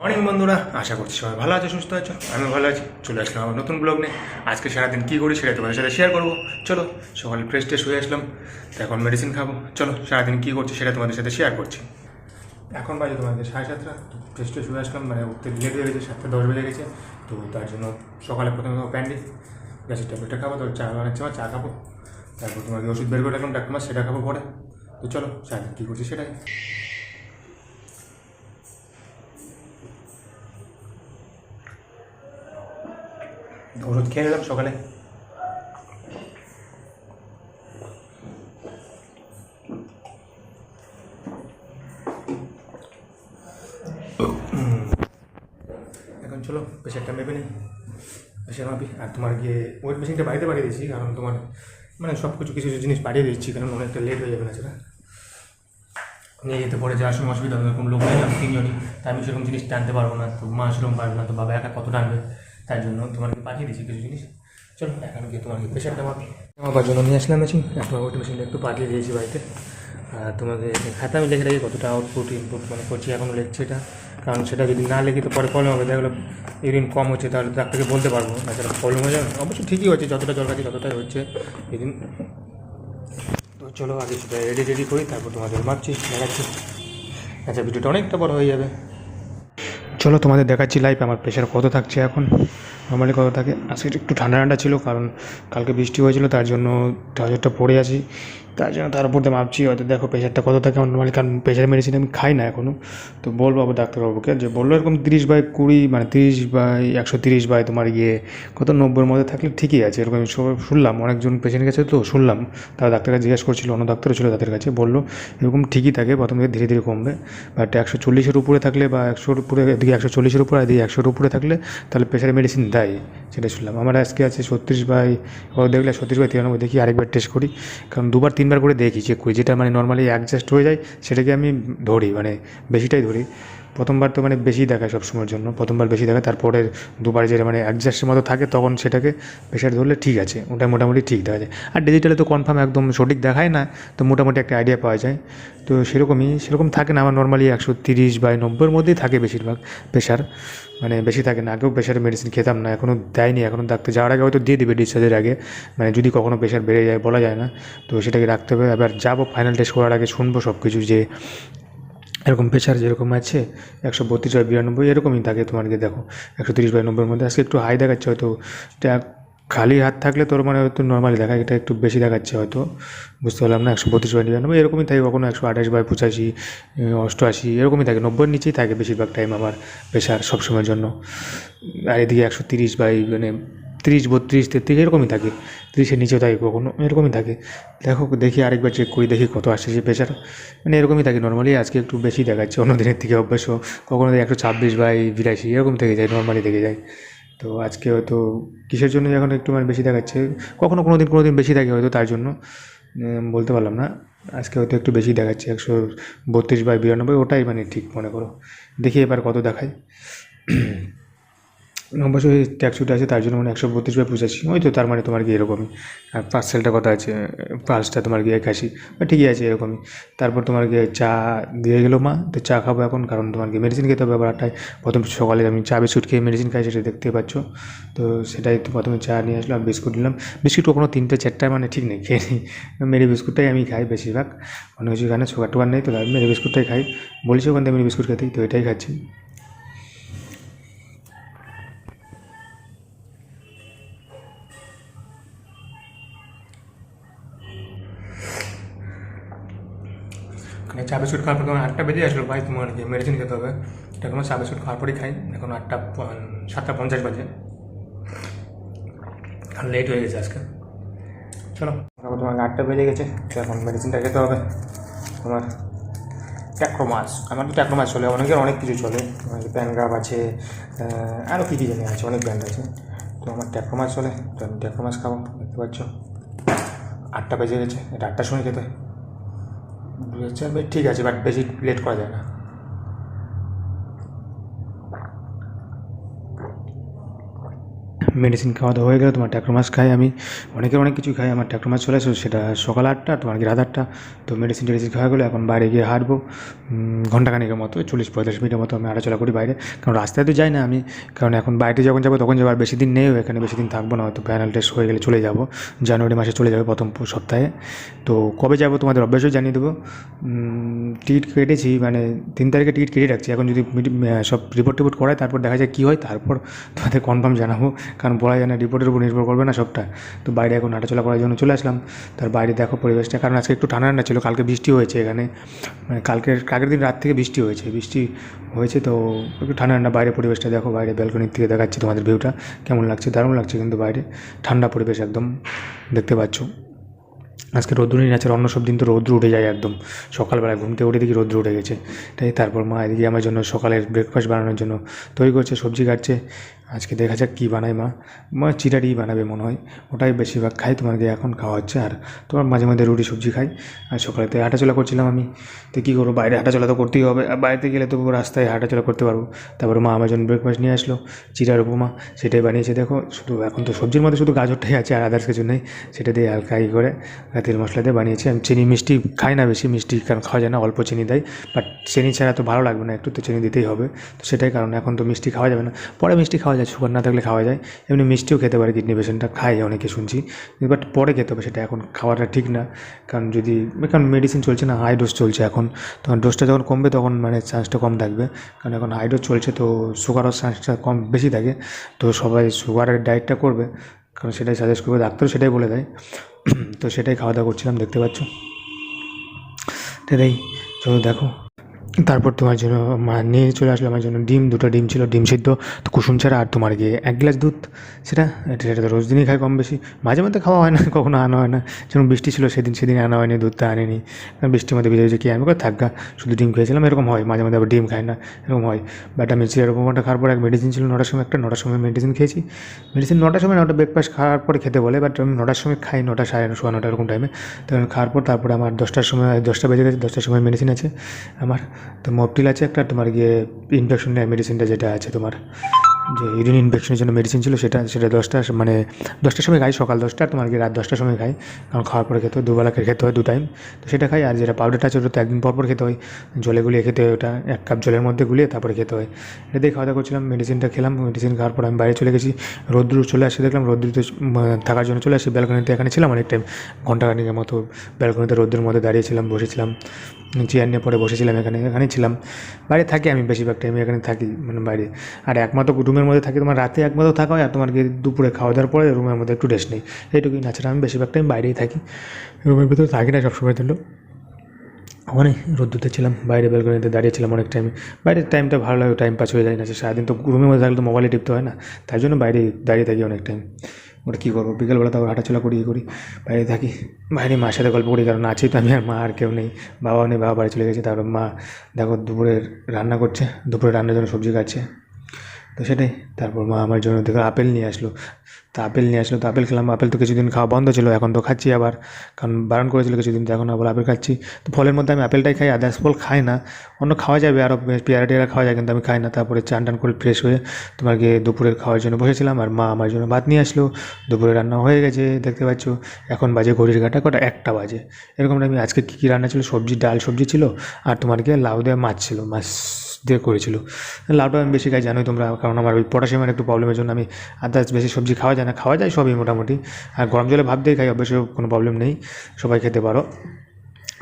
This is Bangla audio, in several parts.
মর্নিং বন্ধুরা, আশা করছি সবাই ভালো আছো, সুস্থ আছো? আমি ভালো আছি। চলে আসলাম আমার নতুন ব্লগ নিয়ে। আজকে সারাদিন কী করি সেটা তোমাদের সাথে শেয়ার করব। চলো, সকালে ফ্রেশ ট্রেশ হয়ে আসলাম। তো এখন মেডিসিন খাব। চলো, সারাদিন কী করছি সেটা তোমাদের সাথে শেয়ার করছি। এখন বাজে তোমাদের সাড়ে সাতটা। ফ্রেশ ট্রেশ হয়ে আসলাম মানে উঠতে লেট হয়ে গেছে, সাতটা দশ বেজে গেছে। তো তার জন্য সকালে প্রথমে খাব প্যান্ডি গ্যাসের ট্যাবলেটটা খাব তো চা বানাচ্ছি আমার চা খাব। তারপর তোমাকে ওষুধ বের করে রাখলাম, ডাক্তার সেটা খাব পরে। তো চলো, সারাদিন কী করছি সেটাই। ওষুধ খেয়ে নিলাম সকালে। এখন চলো প্রেশারটা মেপে নিই। প্রেশার মাপি। আর তোমার গিয়ে ওয়েট মেশিনটা বাড়িতে পাঠিয়ে দিয়েছি, কারণ তোমার মানে সব কিছু কিছু কিছু জিনিস পাঠিয়ে দিচ্ছি, কারণ অনেকটা লেট হয়ে যাবে না সেটা। নিয়ে যেতে পরে যাওয়ার সময় অসুবিধা হবে এরকম লোক নেই তিনজনই। তাই আমি সেরকম জিনিস টানতে পারব না, তো মা সেরকম পারবে না, তো বাবা একা কত টানবে? তাই জন্য তোমাকে পাঠিয়ে দিয়েছি কিছু জিনিস। চলো, এখন গিয়ে তোমাকে প্রেশারটা মাপি। মাপার জন্য নিয়ে আসলাম মেশিন তোমার ওটি মেশিনটা একটু পাঠিয়ে দিয়েছি বাড়িতে। আর তোমাকে খাতা আমি লিখে রাখি কতটা আউটপুট ইনপুট মানে করছি এখনও লিখছি এটা। কারণ সেটা যদি না লিখি তো পরে প্রবলেম হবে। দেখা গেলো ইউরিন কম হচ্ছে, তাহলে ডাক্তারকে বলতে পারব না। সেটা প্রবলেম হয়ে যাবে অবশ্যই ঠিকই হচ্ছে, যতটা জল খাচ্ছি ততটাই হচ্ছে। এদিন তো চলো, আগে সেটা রেডি রেডি করি, তারপর তোমাদের মাপছি, দেখাচ্ছি। আচ্ছা ভিডিওটা অনেকটা বড় হয়ে যাবে। চলো তোমাদের দেখাচ্ছি লাইফ আমার প্রেশার কত থাকছে এখন? নর্মালি কত থাকে? আজকে একটু ঠান্ডা ঠান্ডা ছিল, কারণ কালকে বৃষ্টি হয়েছিল, তার জন্য ট্রাউজারটা পড়ে আছি। তার জন্য তার উপর মাপছি হয়তো দেখো প্রেশারটা কত থাকে আমার নর্মালি কারণ প্রেশার মেডিসিন আমি খাই না এখনও তো বলব আবার ডাক্তারবাবুকে যে বলল এরকম তিরিশ বাই কুড়ি মানে তিরিশ বাই একশো তিরিশ বাই তোমার ইয়ে কত নব্বইয়ের মধ্যে থাকলে ঠিকই আছে। এরকম শুনলাম, অনেকজন পেশেন্ট কাছে তো শুনলাম। তারা ডাক্তারকে জিজ্ঞেস করছিল, অন্য ডাক্তারও ছিল তাদের কাছে, বলল এরকম ঠিকই থাকে, প্রথম থেকে ধীরে ধীরে কমবে। বাট একশো চল্লিশের উপরে থাকলে বা একশোর উপরে, এদিকে একশো চল্লিশের উপরে এদিকে একশোর উপরে থাকলে তাহলে প্রেশারের মেডিসিন দেয় সেটা শুনলাম। আমার আজকে আছে ছত্রিশ বাই দেখলে ছত্রিশ বাই তিরানব্বই, দেখি আরেকবার টেস্ট করি। কারণ দুবার তিনবার করে দেখি চেক করি যেটা মানে নর্মালি অ্যাডজাস্ট হয়ে যায়, সেটাকে আমি ধরি মানে বেশিটাই ধরি। প্রথমবার তো মানে বেশি দেখায় সব সময়ের জন্য। প্রথমবার বেশি দেখায় তারপরে দুবার যেটা মানে অ্যাডজাস্টের মতো থাকে তখন সেটাকে প্রেশার ধরলে ঠিক আছে, ওটা মোটামুটি ঠিক দেখা যায়। আর ডিজিটালে তো কনফার্ম একদম সঠিক দেখায় না, তো মোটামুটি একটা আইডিয়া পাওয়া যায়। তো সেরকমই, সেরকম থাকে না, আমার নর্মালি একশো তিরিশ বাই নব্বইয়ের মধ্যেই থাকে বেশিরভাগ প্রেশার মানে বেশি থাকে না, আগেও প্রেশারের মেডিসিন খেতাম না এখনও দেয়নি এখনও ডাক্তার যাওয়ার আগে হয়তো দিয়ে দেবে ডিসচার্জের আগে। মানে যদি কখনও প্রেশার বেড়ে যায় বলা যায় না, তো সেটাকে রাখতে হবে। এবার যাব ফাইনাল টেস্ট করার আগে শুনব সব কিছু যে এরকম প্রেশার যেরকম আছে, একশো বত্রিশ বাই বিরানব্বই, এরকমই থাকে গিয়ে দেখো। একশো তিরিশ বাই নব্বইয়ের মধ্যে। আজকে একটু হাই দেখাচ্ছে হয়তো। এটা খালি হাত থাকলে তোর মানে হয়তো নর্মালি দেখায় এটা একটু বেশি দেখাচ্ছে হয়তো। বুঝতে পারলাম না, একশো বত্রিশ বাই নিরানব্বই, এরকমই থাকে কখনো একশো আঠাশ বাই পঁচাশি অষ্টআশি, এরকমই থাকে। নব্বইয়ের নিচেই থাকে বেশিরভাগ টাইম আমার প্রেশার সবসময়ের জন্য। আর এদিকে একশো তিরিশ বাই মানে তিরিশ, বত্রিশ তেত্রিশ এরকমই থাকে। তিরিশের নিচেও থাকে কখনো, এরকমই থাকে। দেখো, দেখি আরেকবার চেক করি, দেখি কত আসছে সে প্রেশার মানে এরকমই থাকে নর্মালি আজকে একটু বেশি দেখাচ্ছে, অন্য দিনের থেকে অভ্যাস কখনো একশো ছাব্বিশ বাই বিরাশি, এরকম থেকে যায় নর্মালি থেকে যায়। তো আজকে হয়তো কিসের জন্য এখন একটু মানে বেশি দেখাচ্ছে? কখনো কোনো দিন কোনো দিন বেশি থাকে হয়তো, তার জন্য। বলতে পারলাম না। আজকে হয়তো একটু বেশি দেখাচ্ছে, একশো বত্রিশ বাই বিরানব্বই, ওটাই মানে ঠিক মনে করো। দেখি এবার কত দেখায়। অবশ্যই ট্যাক্সুটা আছে, তার জন্য মানে একশো বত্রিশ বাই পঁচাশি। ওই তো তার মানে তোমার কি এরকমই। আর পার্সেলটা কথা আছে? পার্সটা তোমার গিয়ে একাশি। ঠিকই আছে এরকমই। তারপর তোমার গিয়ে চা দিয়ে গেলো মা, তো চা খাব এখন, কারণ তোমার কি মেডিসিন খেতে হবে? আটটায় প্রথম সকালে আমি চা বিস্কুট খেয়ে মেডিসিন খাই, সেটা দেখতে পাচ্ছ। তো সেটাই তো প্রথমে চা নিয়ে আসলাম বিস্কুট নিলাম। বিস্কুট কখনো তিনটে চারটায় মানে ঠিক নেই, খেয়ে নিই। মেরি বিস্কুটটাই আমি খাই বেশিরভাগ। অনেক কিছু খাই না সুগার টুগার নেই, তো মেরি বিস্কুটটাই খাই। বলছি ওখান থেকে মেরি বিস্কুট খেতেই তো এটাই খাচ্ছি। চা বিস্কুট খাওয়ার পর তোমার আটটা বেজে আসলো, ভাই, তোমার কি মেডিসিন খেতে হবে? এটা তোমার চা বিস্কুট খাওয়ার পরেই খাই, এখন আটটা সাতটা পঞ্চাশ বাজে। লেট হয়ে গেছে আজকে। চলো। তারপর তোমার আটটা বেজে গেছে, তো এখন মেডিসিনটা খেতে হবে। তোমার ট্যাক্রোমাস, আমার তো ট্যাক্রোমাস চলে, অনেকের অনেক কিছু চলে। প্যানগ্রাফ আছে আরও কী কী জানি আছে, অনেক ব্র্যান্ড আছে। তো আমার ট্যাক্রোমাস চলে, তো আমি ট্যাক্রোমাস খাব, দেখতে পাচ্ছ। আটটা বেজে গেছে, এটা আটটার সময় খেতে ঠিক আছে বাট বেশি লেট করা যায় না। মেডিসিন খাওয়া দাওয়া হয়ে গেলে, তোমার ট্যাক্টর মাছ খাই আমি। অনেকের অনেক কিছু খাই, আমার ট্যাক্টর মাছ চলে আসে সেটা সকাল আটটা, তোমার কি রাত আটটা। তো মেডিসিন টেডিসিন খাওয়া গেলো, এখন বাইরে গিয়ে হাঁটবো। ঘন্টাখানেকের মতো চল্লিশ পঁয়তাল্লিশ মিনিটের মতো আমি হাঁটাচলা করি বাইরে। কারণ রাস্তায় তো যাই না আমি, কারণ এখন বাইরে যখন যাব, তখন যাব আর বেশি দিন নেই এখানে বেশি দিন থাকব না, হয়তো প্যানেল টেস্ট হয়ে গেলে চলে যাব। জানুয়ারি মাসে চলে যাবে প্রথম সপ্তাহে। তো কবে যাব তোমাদের অভ্যাসও জানিয়ে দেবো। টিকিট কেটেছি মানে তিন তারিখে টিকিট কেটে রাখছি। এখন যদি সব রিপোর্ট টিপোর্ট করায়, তারপর দেখা যায় কী হয়, তারপর তোমাদের কনফার্ম জানাব। কারণ বলা যায় না রিপোর্টের উপর নির্ভর করবে না সবটা। তো বাইরে এখন হাঁটাচলা করার জন্য চলে আসলাম। তার বাইরে দেখো পরিবেশটা। কারণ আজকে একটু ঠান্ডা ঠান্ডা ছিল, কালকে বৃষ্টি হয়েছে এখানে। মানে কালকের কালকের দিন রাত থেকে বৃষ্টি হয়েছে। বৃষ্টি হয়েছে তো একটু ঠান্ডা ঠান্ডা বাইরে পরিবেশটা দেখো। বাইরে ব্যালকনির থেকে দেখাচ্ছি তোমাদের ভিউটা কেমন লাগছে? দারুণ লাগছে কিন্তু বাইরে। ঠান্ডা পরিবেশ একদম। দেখতে পাচ্ছ। আজকে রৌদ্র নেই আছে অন্য সব দিন তো রৌদ্র উঠে যায় একদম। সকালবেলায় ঘুমতে উঠে দেখি রৌদ্র উঠে গেছে। তাই তারপর মা এদিকে আমার জন্য সকালের ব্রেকফাস্ট বানানোর জন্য তৈরি করছে, সবজি কাটছে। আজকে দেখা যাক কী বানায় মা। মা চিটারি বানাবে মনে হয়, ওটাই বেশিরভাগ খাই গিয়ে এখন খাওয়া হচ্ছে আর তোমার মাঝে মাঝে রুটি সবজি খাই। আর সকালে তো হাঁটাচলা করছিলাম আমি, তো কী করব? বাইরে হাঁটাচলা তো করতেই হবে, আর বাইরে গেলে তো রাস্তায় হাঁটাচলা করতে পারব। তারপরে মা আমার জন্য ব্রেকফাস্ট নিয়ে আসলো চিটার উপমা, সেটাই বানিয়েছে। দেখো, শুধু এখন তো সবজির মধ্যে শুধু গাজরটাই আছে আর আদার্স কিছু নেই, সেটা দিয়ে হালকা করে তেল মশলা দিয়ে বানিয়েছি। আমি চিনি মিষ্টি খাই না বেশি মিষ্টি, কারণ খাওয়া যায় না, অল্প চিনি দেয়। বাট চিনি ছাড়া তো ভালো লাগবে না, একটু তো চিনি দিতেই হবে। তো সেটাই কারণ, এখন তো মিষ্টি খাওয়া যাবে না। পরে মিষ্টি খাওয়া যায়, সুগার না থাকলে খাওয়া যায়। এমনি মিষ্টিও খেতে পারে, কিডনি পেশেন্টটা খায়, অনেকে শুনছি। বাট পরে খেতে হবে সেটা, এখন খাওয়াটা ঠিক না। কারণ যদি, কারণ মেডিসিন চলছে না হাই ডোজ চলছে এখন। তখন ডোজটা যখন কমবে, তখন মানে চান্সটা কম থাকবে। কারণ এখন হাই ডোজ চলছে, তো সুগারের চান্সটা কম, বেশি থাকে। তো সবাই সুগারের ডায়েটটা করবে। কারণ সেটাই সাজেস্ট করবে ডাক্তারও সেটাই বলে দেয়। তো সেটাই খাওয়া দাওয়া করছিলাম, দেখতে পাচ্ছ। তাই চলো দেখো। তারপর তোমার জন্য নিয়ে চলে আসলো আমার জন্য ডিম, দুটো ডিম ছিল, ডিম সিদ্ধ, তো কুসুম ছাড়া আর তোমার গিয়ে এক গ্লাস দুধ, সেটা সেটা তো রোজ দিনই খাই কম বেশি। মাঝে মধ্যে খাওয়া হয় না, কখনো আনা হয় না। যেমন বৃষ্টি ছিল, সেদিন সেদিন আনা হয়নি, দুধটা আনিনি। বৃষ্টির মধ্যে ভিজে ভিজে কি আমি করে থাকা? শুধু ডিম খেয়েছিলাম, এরকম হয়। মাঝে মধ্যে আবার ডিম খাই না, এরকম হয়। বাট আমি এরকম একটা খাওয়ার পর এক মেডিসিন ছিল, নটার সময় একটা, নটার সময় মেডিসিন খেয়েছি। মেডিসিন নটার সময়, নটা ব্রেকফাস্ট খাওয়ার পরে খেতে বলে বাট আমি নটার সময় খাই, নটা, সাড়ে সোয়া নটা, এরকম টাইমে তো আমি খাওয়ার পর তারপরে আমার দশটার সময়, দশটা বেজে গেছে, দশটার সময় মেডিসিন আছে। আমার তো মপটিল আছে একটা তোমার গিয়ে ইনফেকশন মেডিসিনটা যেটা আছে তোমার। যে ইউরিন ইনফেকশনের জন্য মেডিসিন ছিল সেটা সেটা দশটা মানে দশটার সময় খাই, সকাল দশটা, তোমার গিয়ে রাত দশটার সময় খাই। কারণ খাওয়ার পরে খেতে হয়, দুবেলা খেতে হয়, দু টাইম তো সেটা খাই, আর যেটা পাউডারটা আছে ওটা তো একদিন পর পর খেতে হয়। জলে গুলিয়ে খেতে হয় ওটা, এক কাপ জলের মধ্যে গুলিয়ে তারপরে খেতে হয়। এটা দিয়ে খাওয়া দাওয়া করছিলাম মেডিসিনটা খেলাম মেডিসিন খাওয়ার পর আমি বাইরে চলে গেছি। রোদ্র চলে আসে দেখলাম, রোদ্রুতে থাকার জন্য চলে আসি। ব্যালকনিতে এখানে ছিলাম অনেক টাইম ঘন্টাখানিকের মতো ব্যালকনিতে রোদ্রের মধ্যে দাঁড়িয়েছিলাম, বসেছিলাম। চেয়ার নিয়ে পরে বসেছিলাম এখানে এখানে ছিলাম। বাইরে থাকি আমি বেশিরভাগ টাইমে এখানে থাকি মানে বাইরে। আর একমাত্র রুমের মধ্যে থাকি, তোমার রাতে একমাত্র থাকা হয় আর তোমার গিয়ে দুপুরে খাওয়া দাওয়ার পরে রুমের মধ্যে একটু রেস্ট নেই। এইটুকুই না আমি বেশিরভাগ টাইম বাইরেই থাকি। রুমের ভিতরে থাকি না, সবসময় দিল অনেক রোদ্দুতে ছিলাম, বাইরে ব্যালকনিতে দাঁড়িয়েছিলাম অনেক টাইমে বাইরের টাইমটা ভালো লাগে টাইম পাস হয়ে যায় না সারাদিন তো রুমের মধ্যে থাকলে তো মোবাইলে টিপতে হয় না। তাই জন্য বাইরে দাঁড়িয়ে থাকি অনেক টাইম ওটা কী করব? বিকেলবেলা তো হাঁটাচলা করি করি, বাইরে থাকি। বাইরে মার সাথে গল্প করি, কারণ আছেই তো আমি আর মা, আর কেউ নেই। বাবাও নেই, বাবা বাড়ি চলে গেছে, তারপর মা, দেখো দুপুরে রান্না করছে দুপুরে রান্নার জন্য সবজি কাটছে। তো সেটাই। তারপর মা আমার জন্য দেখো আপেল নিয়ে আসলো। তা আপেল নিয়ে আসলো, তো আপেল খেলাম। আপেল তো কিছুদিন খাওয়া বন্ধ ছিল, এখন তো খাচ্ছি আবার। কারণ বারণ করেছিল কিছুদিন, তো এখন আবার আপেল খাচ্ছি। তো ফলের মধ্যে আমি আপেলটাই খাই আদার্স ফল খাই না। অন্য খাওয়া যাবে আরও পেয়ারা টেয়ারা খাওয়া যায়, কিন্তু আমি খাই না। তারপরে চান টান করে ফ্রেশ হয়ে তোমার গিয়ে দুপুরের খাওয়ার জন্য বসেছিলাম, আর মা আমার জন্য ভাত নিয়ে আসলো। দুপুরে রান্না হয়ে গেছে, দেখতে পাচ্ছ। এখন বাজে ঘড়ির কাটা কটা, একটা বাজে। এরকম আমি আজকে কী কী রান্না ছিল? সবজি, ডাল সবজি ছিল, আর তোমার গিয়ে লাউ দেওয়া মাছ ছিল, মাছ। দিয়ে করেছিল। লাউটা আমি বেশি খাই, জানোই তোমরা, কারণ আমার ওই পটাশিয়ামের একটু প্রবলেমের জন্য আমি আদার্স বেশি সবজি খাওয়া যায় না, খাওয়া যায় সবই মোটামুটি। আর গরম জলে ভাব দিয়ে খাই, অবশ্যই কোনো প্রবলেম নেই, সবাই খেতে পারো।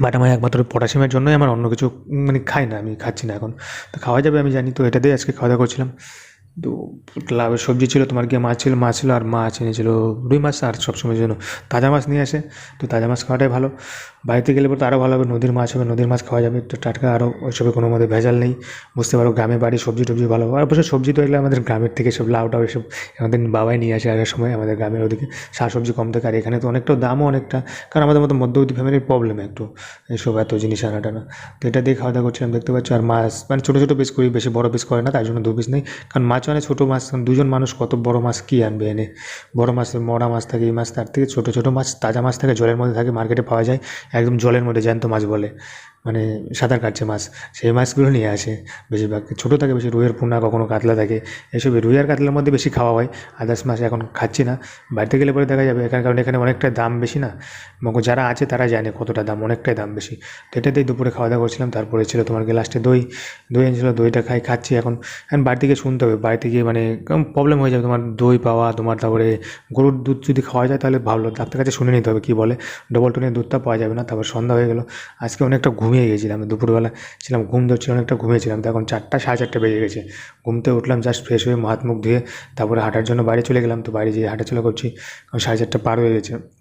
বাট আমার একমাত্র পটাশিয়ামের জন্যই আমার অন্য কিছু মানে খাই না, আমি খাচ্ছি না এখন। তো খাওয়া যাবে আমি জানি, তো এটা দিয়ে আজকে খাওয়া দাওয়া করছিলাম। তো লাউয়ের সবজি ছিল, তোমার গিয়ে মাছ ছিল মাছ ছিল আর মাছ এনেছিল রুই মাছ আর সবসময়ের জন্য। তাজা মাছ নিয়ে আসে, তো তাজা মাছ খাওয়াটাই ভালো। বাড়িতে গেলে পর তো আরও ভালো হবে, নদীর মাছ হবে, নদীর মাছ খাওয়া যাবে, তো টাটকা আরও ওইসবে কোনো মধ্যে ভেজাল নেই। বুঝতে পারো গ্রামে বাড়ি সবজি টবজি ভালো আর অবশ্য সবজি তো এগুলো আমাদের গ্রামের থেকে সব লাউ টাউ এসব আমাদের বাবাই নিয়ে আসে আগের সময় আমাদের গ্রামের ওদিকে। শাক সবজি কম থাকে আর এখানে তো অনেকটা দামও অনেকটা, কারণ আমাদের মতো মধ্যবর্তী ফ্যামিলির প্রবলেম একটু এইসব এত জিনিস আনা টানা তো এটা দিয়ে খাওয়া দাওয়া করছিলাম, দেখতে পাচ্ছ, আর মাছ মানে ছোটো ছোটো পিস করি বেশি, বড় পিস করে না, তাই জন্য দু পিস নেই। কারণ মাছ মানে ছোটো মাছ, দুজন মানুষ কত বড় মাছ কী আনবে এনে? বড় মাছ মরা মাছ থাকে, এই মাছ তার থেকে ছোটো ছোটো মাছ, তাজা মাছ থাকে, জলের মধ্যে থাকে মার্কেটে পাওয়া যায়, একদম জলের মধ্যে জ্যান্ত মাছ বলে। মানে সাঁতার কাটছে মাছ, সেই মাছগুলো নিয়ে আসে। বেশিরভাগ ছোটো থাকে, বেশি রুইয়ের পোনা কখনো কাতলা থাকে। এসবই রুই আর কাতলার মধ্যে বেশি খাওয়া হয়, আদার্স মাছ এখন খাচ্ছি না। বাড়িতে গেলে পরে দেখা যাবে, এখানে কারণ এখানে অনেকটা দাম বেশি না। যারা আছে তারা জানে কতটা দাম, অনেকটাই দাম বেশি। তো এটাতেই দুপুরে খাওয়া দাওয়া করছিলাম, তারপরে ছিল তোমার গিয়ে লাস্টে দই। দই এনেছিল, দইটা খাই, খাচ্ছি এখন। এখন বাড়িতে গিয়ে শুনতে হবে, বাড়িতে গিয়ে মানে প্রবলেম হয়ে যাবে তোমার দই পাওয়া, তোমার তারপরে গরুর দুধ যদি খাওয়া যায় তাহলে ভালো। ডাক্তার কাছে শুনে নিতে হবে, কী বলে? ডবল টোনের দুধটা পাওয়া যাবে না, তারপর সন্ধ্যা হয়ে গেলো। আজকে অনেকটা ঘুমিয়ে গেছিলাম। দুপুরবেলা ছিলাম, ঘুম ধরছিল অনেকটা, ঘুমিয়েছিলাম। তো এখন চারটা, সাড়ে চারটে বেজে গেছে। ঘুমতে উঠলাম জাস্ট ফ্রেশ হয়ে হাত মুখ ধুয়ে, তারপরে হাঁটার জন্য বাইরে চলে গেলাম। তো বাইরে যেয়ে হাঁটাচলা করছি সাড়ে চারটে পার হয়ে গেছে।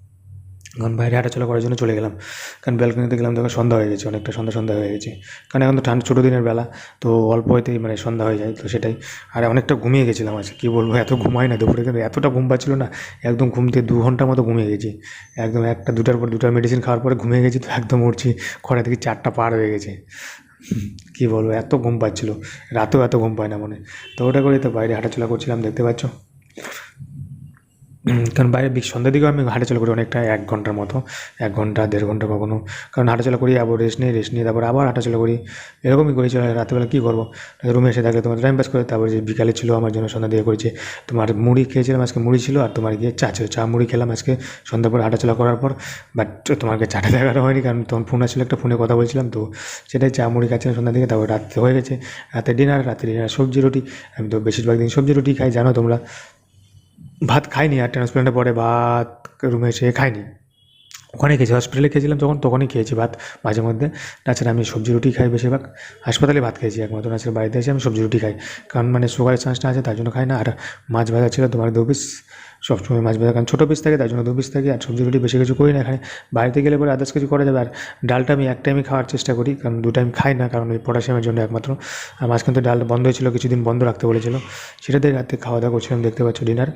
এখন বাইরে হাঁটাচলা করার জন্য চলে গেলাম। কারণ ব্যালকনিতে গেলাম তখন সন্ধ্যা হয়ে গেছে, অনেকটা সন্ধ্যা সন্ধ্যা হয়ে গেছে। কারণ এখন তো ঠান্ডা, ছোটো দিনের বেলা, তো অল্প হইতেই মানে সন্ধ্যা হয়ে যায়, তো সেটাই। আর অনেকটা ঘুমিয়ে গেছিলাম আজকে, কী বলব, এত ঘুমাই না, দুপুরে কিন্তু এতটা ঘুম পাচ্ছিল না, একদম ঘুমতে দু ঘণ্টার মতো ঘুমিয়ে গেছি। একদম একটা, দুটার পর দুটার মেডিসিন খাওয়ার পরে ঘুমিয়ে গেছি, তো একদম উঠছি, খরা থেকে চারটা পার হয়ে গেছে। কী বলব, এত ঘুম পাচ্ছিল, রাতেও এত ঘুম পায় না মনে। তো ওটা করে তো বাইরে হাঁটাচলা করছিলাম, দেখতে পাচ্ছ? কারণ বাইরে সন্ধ্যার দিকেও আমি হাঁটাচলা করি অনেকটা এক ঘণ্টার মতো, এক ঘণ্টা, দেড় ঘণ্টা কখনো। কারণ হাঁটাচলা করি, আবার রেস্ট নিই রেস্ট নিয়ে তারপর আবার হাঁটাচলা করি। এরকমই করি, চলে রাতেবেলা কী করব? রুমে এসে থাকলে তোমার টাইম পাস করে, তারপর যে বিকালে ছিল, আমার জন্য সন্ধ্যা দিয়ে করেছে। তোমার মুড়ি খেয়েছিলাম, আজকে মুড়ি ছিল, আর তোমার গিয়ে চা ছিল। চা, মুড়ি খেলাম আজকে সন্ধ্যা পর হাঁটাচলা করার পর। বাট তোমাকে চাটা দেখানো হয়নি, কারণ তখন ফোন আসছিল, একটা ফোনে কথা বলছিলাম, তো সেটাই চা, মুড়ি খাচ্ছিলাম সন্ধ্যা দিকে, তারপর রাত্রে হয়ে গেছে। রাতে ডিনার রাতে ডিনার সবজি, রুটি। আমি তো বেশিরভাগ দিন সবজি, রুটি খাই, জানো তোমরা। ভাত খাইনি আর ট্রান্সপ্লান্টের পরে ভাত রুমে এসে খাইনি। ওখানে খেয়েছি হসপিটালে খেয়েছিলাম যখন, তখনই খেয়েছি ভাত মাঝে মধ্যে। তাছাড়া আমি সবজি রুটি খাই বেশিরভাগ। হাসপাতালে ভাত খেয়েছি একমাত্র তাছাড়া বাড়িতে এসে আমি সবজি রুটি খাই। কারণ মানে সুগারের চান্সটা আছে, তার জন্য খাই না। আর মাছ ভাজা ছিল তোমার দু পিস সবসময় মাছ ভাজা, কারণ ছোটো পিস থাকে, তার জন্য দু পিস থাকে। আর সবজি রুটি বেশি কিছু করি না, এখানে বাড়িতে গেলে পরে আদার্স কিছু করা যাবে। আর ডালটা আমি এক টাইমই খাওয়ার চেষ্টা করি, কারণ দু টাইম খাই না, কারণ ওই পটাশিয়ামের জন্য একমাত্র। আর মাঝখান থেকে ডাল বন্ধ হয়েছিল, কিছুদিন বন্ধ রাখতে বলেছিল। সেটাতে রাতে খাওয়া দাওয়া করছিলাম, দেখতে পাচ্ছ ডিনার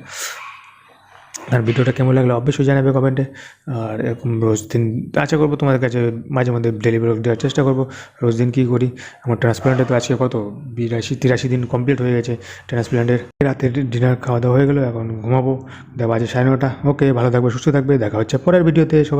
আর ভিডিওটা কেমন লাগল অবশ্যই জানাবে কমেন্টে। আর এরকম রোজ দিন আশা করব তোমাদের কাছে মাঝে মধ্যে ডেলিভারি দেওয়ার চেষ্টা করব। রোজ দিন কী করি? আমার ট্রান্সপ্লান্টে তো আজকে কত? বিরাশি, তিরাশি দিন কমপ্লিট হয়ে গেছে ট্রান্সপ্লান্টের রাতের ডিনার খাওয়া দাওয়া হয়ে গেলো, এখন ঘুমাবো। বাজে সাড়ে নটা। ওকে ভালো থাকবে, সুস্থ থাকবে। দেখা হচ্ছে পরের ভিডিওতে সবাই